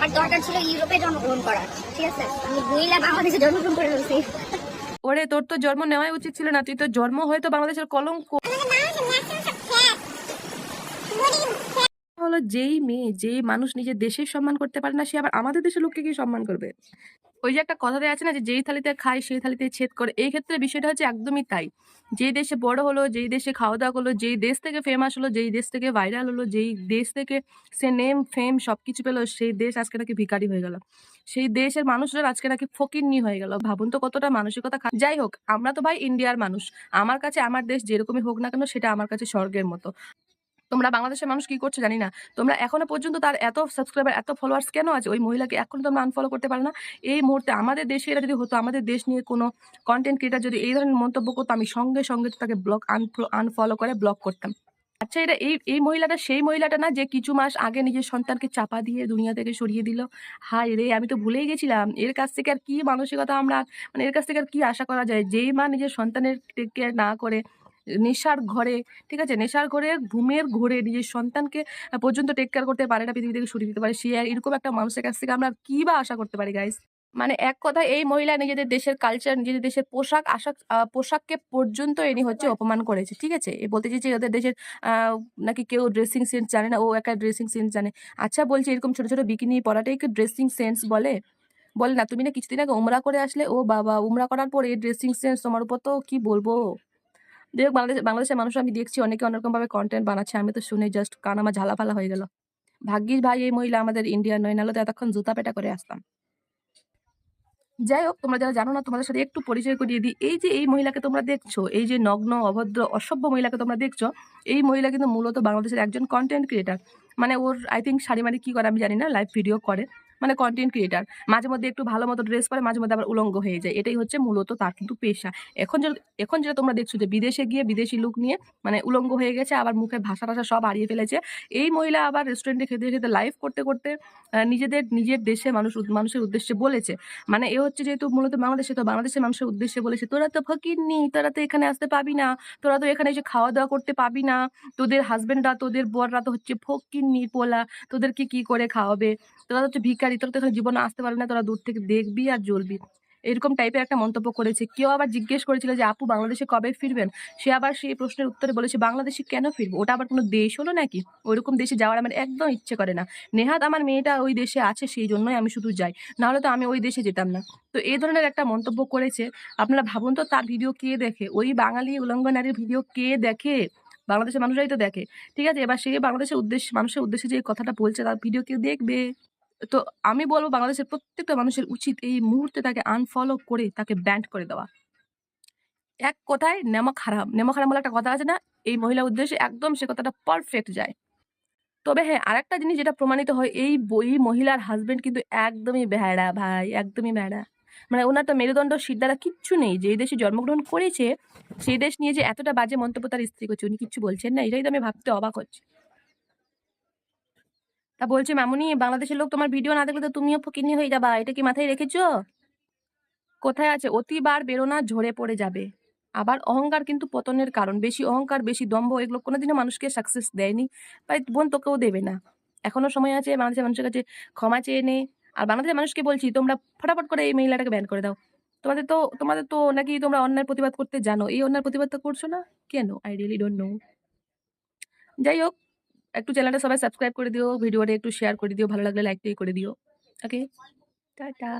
আমার দরকার ছিল ইউরোপে জন্মগ্রহণ করা ঠিক আছে আমি বাংলাদেশে জন্মগ্রহণ করে ফেলছি ওরে তোর তো জন্ম নেওয়াই উচিত ছিল না তুই তো জন্ম হয়তো বাংলাদেশের কলঙ্ক হলো যেই মেয়ে, যেই মানুষ নিজের দেশের সম্মান করতে পারে না, সে আবার আমাদের দেশের লোককে কি সম্মান করবে? ওই যে একটা কথাতে আছে না যে, যেই থালিতে খায়, সেই থালিতে ছেদ করে। এই ক্ষেত্রে বিষয়টা হচ্ছে একদমই তাই। যেই দেশে বড় হলো, যেই দেশে খাওয়া দাওয়া করল, যেই দেশ থেকে ফেমাস হলো, যেই দেশ থেকে ভাইরাল হলো, যেই দেশ থেকে সে নেম ফেম সবকিছু পেল, সেই দেশ আজকে নাকি ভিখারি হয়ে গেল। সেই দেশের মানুষরা আজকে নাকি ফকিরনি হয়ে গেল। ভাবুন তো কতটা মানসিকতা যাই হোক, আমরা তো ভাই ইন্ডিয়ার মানুষ। আমার কাছে আমার দেশ যেরকমই হোক না কেন, সেটা আমার কাছে স্বর্গের মতো। তোমরা বাংলাদেশের মানুষ কি করছ জানি না। তোমরা এখনও পর্যন্ত তার এত সাবস্ক্রাইবার এত ফলোয়ার্স কেন আছে? ওই মহিলাকে এখনও তোমরা আনফলো করতে পারো না। এই মুহূর্তে আমাদের দেশে এটা যদি হতো, আমাদের দেশ নিয়ে কোনো কন্টেন্ট ক্রিয়েটার যদি এই ধরনের মন্তব্য করতো, আমি সঙ্গে সঙ্গে তাকে ব্লক আনফলো করে ব্লক করতাম। আচ্ছা এটা এই এই মহিলাটা সেই মহিলাটা না যে কিছু মাস আগে নিজের সন্তানকে চাপা দিয়ে দুনিয়া থেকে সরিয়ে দিল। হায় রে, আমি তো ভুলেই গেছিলাম। এর কাছ থেকে আর কি মানসিকতা আমরা মানে এর কাছ থেকে আর কি আশা করা যায়? যেই মা নিজের সন্তানের টেক কেয়ার না করে নেশার ঘরে, ঠিক আছে? নেশার ঘরে, ঘুমের ঘরে নিজের সন্তানকে পর্যন্ত টেক কেয়ার করতে পারে না, পৃথিবী থেকে সরিয়ে দিতে পারে। সে এরকম একটা মানুষের কাছ থেকে আমরা কী বা আশা করতে পারি গাইস মানে এক কথা এই মহিলা নিজেদের দেশের কালচার নিজেদের দেশের পোশাক আশাক পোশাককে পর্যন্ত এনি হচ্ছে অপমান করেছে, ঠিক আছে? এ বলতে চাইছি ওদের দেশের নাকি কেউ ড্রেসিং সেন্স জানে না, ও একটা ড্রেসিং সেন্স জানে। আচ্ছা বলছি এরকম ছোট ছোট বিকিনি পরাটাই কি ড্রেসিং সেন্স বলে? বলে না, তুমি না কিছুদিন আগে উমরা করে আসলে, ও বাবা, উমরা করার পরে ড্রেসিং সেন্স তোমার উপর তো কি বলব? বাংলাদেশ, বাংলাদেশের মানুষ আমি দেখছি অনেকে অন্যরকম ভাবে কন্টেন্ট বানাচ্ছে। আমি তো শুনে জাস্ট কান আমার ঝালাফালা হয়ে গেল। ভাগ্যিস ভাই এই মহিলা আমাদের ইন্ডিয়ার নয়, নাহলে তো এতক্ষণ জুতা পেটা করে আসতাম। যাই হোক, তোমরা যারা জানো না, তোমাদের সাথে একটু পরিচয় করিয়ে দিই। এই যে এই মহিলাকে তোমরা দেখছ, এই যে নগ্ন, অভদ্র, অসভ্য মহিলাকে তোমরা দেখছ, এই মহিলা কিন্তু মূলত বাংলাদেশের একজন কন্টেন্ট ক্রিয়েটার মানে ওর আই থিঙ্ক শাড়ি মারি কি করে আমি জানি না লাইভ ভিডিও করে। মানে কন্টেন্ট ক্রিয়েটার মাঝে মধ্যে একটু ভালো মতো ড্রেস পরে মাঝে মধ্যে আবার উলঙ্গ হয়ে যায়। এটাই হচ্ছে মূলত তার কিন্তু পেশা। এখন এখন যেটা তোমরা দেখছ যে বিদেশে গিয়ে বিদেশি লুক নিয়ে মানে উলঙ্গ হয়ে গেছে, আবার মুখে ভাষা টাষা সব হারিয়ে ফেলেছে। এই মহিলা আবার রেস্টুরেন্টে খেতে খেতে লাইভ করতে করতে নিজেদের, নিজের দেশে মানুষ, মানুষের উদ্দেশ্যে বলেছে। মানে এ হচ্ছে যেহেতু মূলত বাংলাদেশে তো, বাংলাদেশের মানুষের উদ্দেশ্যে বলেছে, তোরা তো ফকিরনি তোরা তো এখানে আসতে পাবি না, তোরা তো এখানে এসে খাওয়া দাওয়া করতে পাবি না, তোদের হাজবেন্ডরা তোদের বররা তো হচ্ছে ফকিরনি পোলা, তোদেরকে কি করে খাওয়াবে? তোরা তো হচ্ছে ভিখারি তো এখানে জীবনে আসতে পারবি না, তোরা দূর থেকে দেখবি আর জ্বলবি। এরকম টাইপের একটা মন্তব্য করেছে। কেউ আবার জিজ্ঞেস করেছিল যে, আপু, বাংলাদেশে কবে ফিরবেন? সে আবার সেই প্রশ্নের উত্তরে বলেছে, বাংলাদেশে কেন ফিরবো? ওটা আবার কোনো দেশ হলো নাকি? ওইরকম দেশে যাওয়ার আমার একদম ইচ্ছে করে না। নেহাত আমার মেয়েটা ওই দেশে আছে, সেই জন্যই আমি শুধু যাই। নাহলে তো আমি ওই দেশে যেতাম না। তো এই ধরনের একটা মন্তব্য করেছে। আপনারা ভাবুন তো, তার ভিডিও কে দেখে? ওই বাঙালি উলঙ্গ নারীর ভিডিও কে দেখে? বাংলাদেশের মানুষরাই তো দেখে। ঠিক আছে, এবার সে বাংলাদেশের উদ্দেশ্য, মানুষের উদ্দেশ্যে যে কথাটা বলছে, তার ভিডিও কেউ দেখবে? তো আমি বলব বাংলাদেশের প্রত্যেকটা মানুষের উচিত এই মুহূর্তে তাকে আনফলো করে তাকে ব্যান্ড করে দেওয়া। এক কথায় নেমক হারাম। নেমক হারাম বলে একটা কথা আছে না? এই মহিলা উদ্দেশ্যে একদম সে কথাটা পারফেক্ট যায়। তবে হ্যাঁ আরেকটা জিনিস যেটা প্রমাণিত হয়, এই বই মহিলার হাজবেন্ড কিন্তু একদমই ভেড়া ভাই, একদমই ভেড়া মানে ওনার তো মেরুদণ্ড সিদ্ধারা কিচ্ছু নেই। যেই দেশে জন্মগ্রহণ করেছে সেই দেশ নিয়ে যে এতটা বাজে মন্তব্য তার স্ত্রী করছে, উনি কিচ্ছু বলছেন না। এটাই তো আমি ভাবতে অবাক হচ্ছে। তা বলছে, মামুনি, বাংলাদেশের লোক তোমার ভিডিও না দেখলে তো তুমিও ফকিনি হয়ে যাবা। এটা কি মাথায় রেখেছো? কোথায় আছে? অতিবার বেরোনা ঝরে পড়ে যাবে। আবার অহংকার কিন্তু পতনের কারণ। বেশি অহংকার, বেশি দম্ভ, এগুলো কোনোদিনও মানুষকে সাকসেস দেয়নি। ভাই বোন তোকেও দেবে না। এখনও সময় আছে, বাংলাদেশের মানুষের কাছে ক্ষমা চেয়ে নে। আর বাংলাদেশের মানুষকে বলছি, তোমরা ফটাফট করে এই মহিলাটাকে ব্যান করে দাও। তোমাদের তো তোমাদের তো নাকি তোমরা অন্যায় প্রতিবাদ করতে জানো। এই অন্যায় প্রতিবাদ তো করছ না? কেন? আই রিয়েলি ডোন্ট নো যাই হোক একটু চ্যানেলটা সবাই সাবস্ক্রাইব করে দিও ভিডিওটা একটু শেয়ার করে দিও, ভালো লাগলে লাইকটাই করে দিও। Okay tata.